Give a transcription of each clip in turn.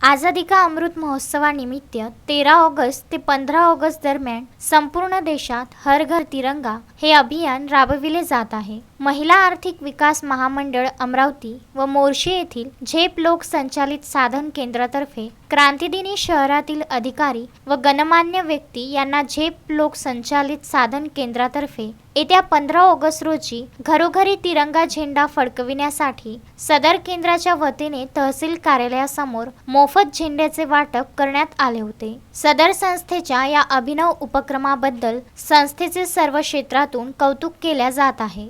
आझादी का अमृत महोत्सवानिमित्त तेरा ऑगस्ट ते पंधरा ऑगस्ट दरम्यान संपूर्ण देशात हर घर तिरंगा हे अभियान राबविले जात आहे. महिला आर्थिक विकास महामंडळ अमरावती व मोर्शी येथील झेप लोक संचालित साधन केंद्रातर्फे क्रांतिदिनी शहरातील अधिकारी व गणमान्य व्यक्ती यांना झेप लोक संचालित साधन केंद्रातर्फे येत्या पंधरा ऑगस्ट रोजी घरोघरी तिरंगा झेंडा फडकविण्यासाठी सदर केंद्राच्या वतीने तहसील कार्यालयासमोर मोफत झेंड्याचे वाटप करण्यात आले होते. सदर संस्थेच्या या अभिनव उपक्रमाबद्दल संस्थेचे सर्व क्षेत्रातून कौतुक केल्या जात आहे.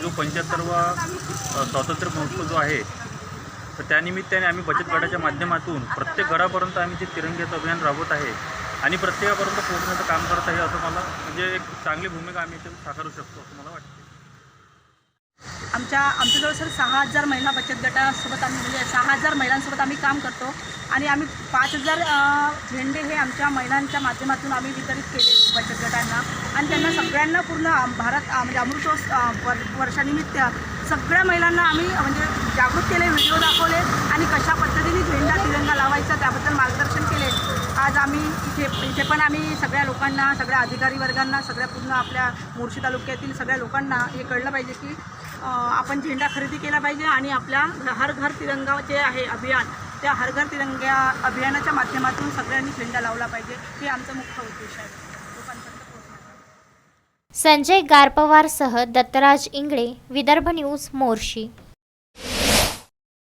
जो पंच्याहत्तरवा स्वातंत्र्य महोत्सव जो आहे तर त्यानिमित्ताने आम्ही बचत गटाच्या माध्यमातून प्रत्येक घरापर्यंत आम्ही ते तिरंग्याचं अभियान राबवत आहे आणि प्रत्येकापर्यंत पोहोचण्याचं काम करत आहे असं मला म्हणजे एक चांगली भूमिका आम्ही इथे साकारू शकतो असं मला वाटते. आमच्या आमच्याजवळ सर सहा हजार महिला बचत गटासोबत आम्ही म्हणजे सहा हजार महिलांसोबत आम्ही काम करतो आणि आम्ही पाच हजार झेंडे हे आमच्या महिलांच्या माध्यमातून आम्ही वितरित केले बचत गटांना. आणि त्यांना सगळ्यांना पूर्ण भारत म्हणजे अमृतोत्सव वर्षानिमित्त सगळ्या महिलांना आम्ही म्हणजे जागृत केले व्हिडिओ दाखवले आणि कशा पद्धतीने झेंडा तिरंगा लावायचा त्याबद्दल मार्गदर्शन केले. आज आम्ही इथे इथे पण आम्ही सगळ्या लोकांना सगळ्या अधिकारी वर्गांना सगळ्या पूर्ण आपल्या मोर्शी तालुक्यातील सगळ्या लोकांना हे कळलं पाहिजे की आपण झेंडा खरेदी केला पाहिजे आणि आपल्या हर घर तिरंगा जे आहे अभियान त्या हर घर तिरंगा अभियानाच्या माध्यमातून सगळ्यांनी झेंडा लावला पाहिजे. हे आमचं मुख्य उद्देश आहे. संजय गारपवारसह दत्तराज इंगळे विदर्भ न्यूज मोर्शी.